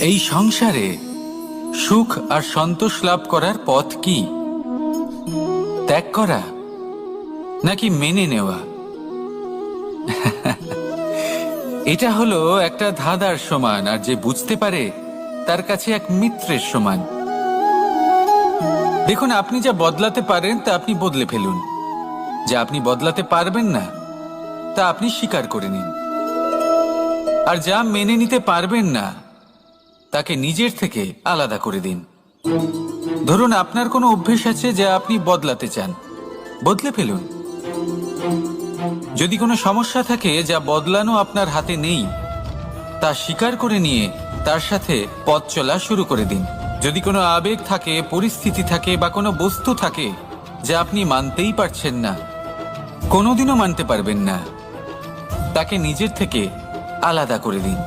এই সংসারে সুখ আর সন্তোষ লাভ করার পথ কি? ত্যাগ করা নাকি মেনে নেওয়া? এটা হলো একটা ধাঁধার সমান, আর যে বুঝতে পারে তার কাছে এক মিত্রের সমান। দেখুন, আপনি যা বদলাতে পারেন তা আপনি বদলে ফেলুন। যা আপনি বদলাতে পারবেন না, তা আপনি স্বীকার করে নিন। আর যা মেনে নিতে পারবেন না তাকে নিজের থেকে আলাদা করে দিন। ধরুন আপনার কোনো অভ্যেস আছে যা আপনি বদলাতে চান। বদলে ফেলুন। যদি কোনো সমস্যা থাকে যা বদলানো আপনার হাতে নেই, তা স্বীকার করে নিয়ে তার সাথে পথ চলা শুরু করে দিন। যদি কোনো আবেগ থাকে, পরিস্থিতি থাকে বা কোনো বস্তু থাকে যা আপনি মানতেই পারছেন না, কোনোদিনও মানতে পারবেন না, তাকে নিজের থেকে আলাদা করে দিন।